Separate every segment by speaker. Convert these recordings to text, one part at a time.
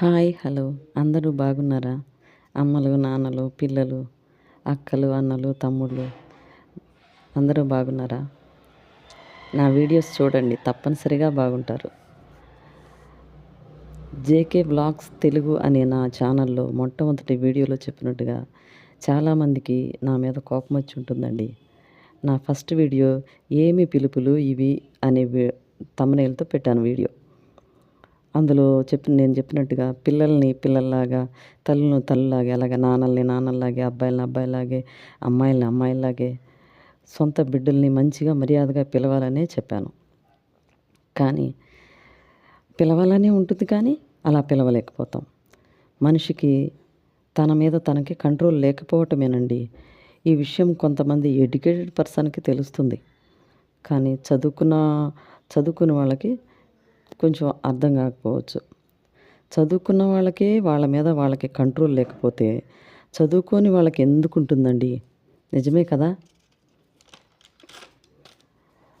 Speaker 1: Hi hello. అందరూ బాగున్నారా? అమ్మలు నాన్నలు పిల్లలు అక్కలు అన్నలు తమ్ముళ్ళు. అందరూ బాగున్నారా? నా వీడియోస్ చూడండి తప్పనిసరిగా బాగుంటారు. జేకే బ్లాగ్స్ తెలుగు అనే నా ఛానల్లో మొట్టమొదటి వీడియోలో చెప్పినట్టుగా చాలామందికి నా మీద కోపం వచ్చి ఉంటుందండి. నా ఫస్ట్ వీడియో ఏమి పిలుపులు ఇవి అనే తమ్మునేలతో పెట్టాను వీడియో. అందులో చెప్పిన నేను చెప్పినట్టుగా పిల్లల్ని పిల్లల్లాగా తల్లులను తల్లులాగే అలాగే నాన్నల్ని నాన్నల్లాగే అబ్బాయిలని అబ్బాయిలాగే అమ్మాయిలని అమ్మాయిలాగే సొంత బిడ్డల్ని మంచిగా మర్యాదగా పిలవాలనే చెప్పాను. కానీ పిలవాలనే ఉంటుంది కానీ అలా పిలవలేకపోతాం. మనిషికి తన మీద తనకి కంట్రోల్ లేకపోవటమేనండి. ఈ విషయం కొంతమంది ఎడ్యుకేటెడ్ పర్సన్కి తెలుస్తుంది. కానీ చదువుకున్న చదువుకున్న వాళ్ళకి కొంచెం అర్థం కాకపోవచ్చు. చదువుకున్న వాళ్ళకే వాళ్ళ మీద వాళ్ళకి కంట్రోల్ లేకపోతే చదువుకొని వాళ్ళకి ఎందుకు ఉంటుందండి? నిజమే కదా?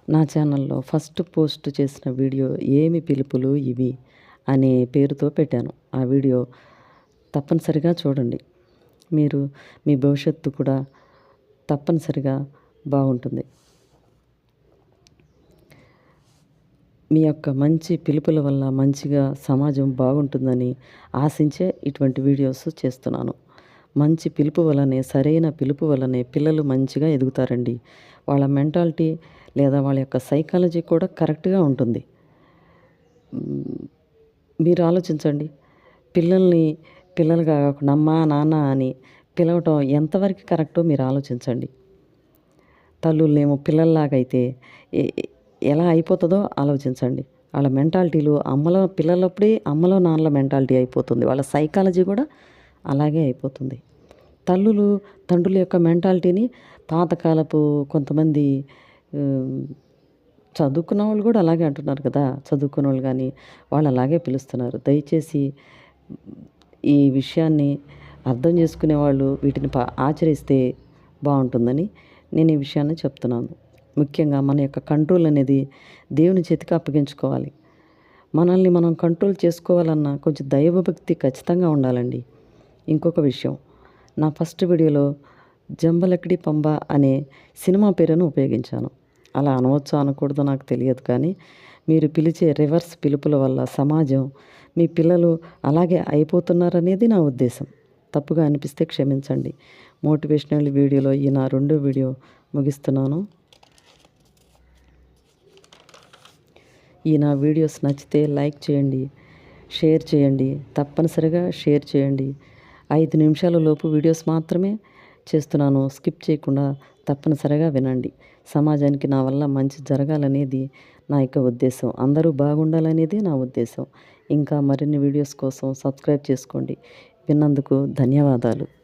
Speaker 1: నా ఛానల్లో ఫస్ట్ పోస్ట్ చేసిన వీడియో ఏమి పిలుపులు ఇవి అనే పేరుతో పెట్టాను. ఆ వీడియో తప్పనిసరిగా చూడండి. మీరు మీ భవిష్యత్తు కూడా తప్పనిసరిగా బాగుంటుంది. మీ యొక్క మంచి పిలుపుల వల్ల మంచిగా సమాజం బాగుంటుందని ఆశించే ఇటువంటి వీడియోస్ చేస్తున్నాను. మంచి పిలుపు వలనే సరైన పిలుపు వలనే పిల్లలు మంచిగా ఎదుగుతారండి. వాళ్ళ మెంటాలిటీ లేదా వాళ్ళ యొక్క సైకాలజీ కూడా కరెక్ట్గా ఉంటుంది. మీరు ఆలోచించండి. పిల్లల్ని పిల్లలుగా కాకుండా అమ్మా నాన్న అని పిలవటం ఎంతవరకు కరెక్టో మీరు ఆలోచించండి. తల్లులేమో పిల్లల్లాగైతే ఎలా అయిపోతుందో ఆలోచించండి. వాళ్ళ మెంటాలిటీలు అమ్మలో పిల్లలప్పుడే అమ్మలో నాన్నల మెంటాలిటీ అయిపోతుంది. వాళ్ళ సైకాలజీ కూడా అలాగే అయిపోతుంది. తల్లులు తండ్రుల యొక్క మెంటాలిటీని పాతకాలపు కొంతమంది చదువుకున్న వాళ్ళు కూడా అలాగే అంటున్నారు కదా. చదువుకున్న వాళ్ళు కానీ వాళ్ళు అలాగే పిలుస్తున్నారు. దయచేసి ఈ విషయాన్ని అర్థం చేసుకునే వాళ్ళు వీటిని ఆచరిస్తే బాగుంటుందని నేను ఈ విషయాన్ని చెప్తున్నాను. ముఖ్యంగా మన యొక్క కంట్రోల్ అనేది దేవుని చేతికి అప్పగించుకోవాలి. మనల్ని మనం కంట్రోల్ చేసుకోవాలన్నా కొంచెం దైవభక్తి ఖచ్చితంగా ఉండాలండి. ఇంకొక విషయం నా ఫస్ట్ వీడియోలో జంబలకిడి పంబ అనే సినిమా పేరును ఉపయోగించాను. అలా అనవచ్చు అనకూడదో నాకు తెలియదు కానీ మీరు పిలిచే రివర్స్ పిలుపుల వల్ల సమాజం మీ పిల్లలు అలాగే అయిపోతున్నారనేది నా ఉద్దేశం. తప్పుగా అనిపిస్తే క్షమించండి. మోటివేషనల్ వీడియోలో ఈ నా రెండో వీడియో ముగిస్తున్నాను. ఈ నా వీడియోస్ నచ్చితే లైక్ చేయండి షేర్ చేయండి తప్పనిసరిగా షేర్ చేయండి. ఐదు నిమిషాల లోపు వీడియోస్ మాత్రమే చేస్తున్నాను. స్కిప్ చేయకుండా తప్పనిసరిగా వినండి. సమాజానికి నా వల్ల మంచి జరగాలనేది నా యొక్క ఉద్దేశం. అందరూ బాగుండాలనేది నా ఉద్దేశం. ఇంకా మరిన్ని వీడియోస్ కోసం సబ్స్క్రైబ్ చేసుకోండి. విన్నందుకు ధన్యవాదాలు.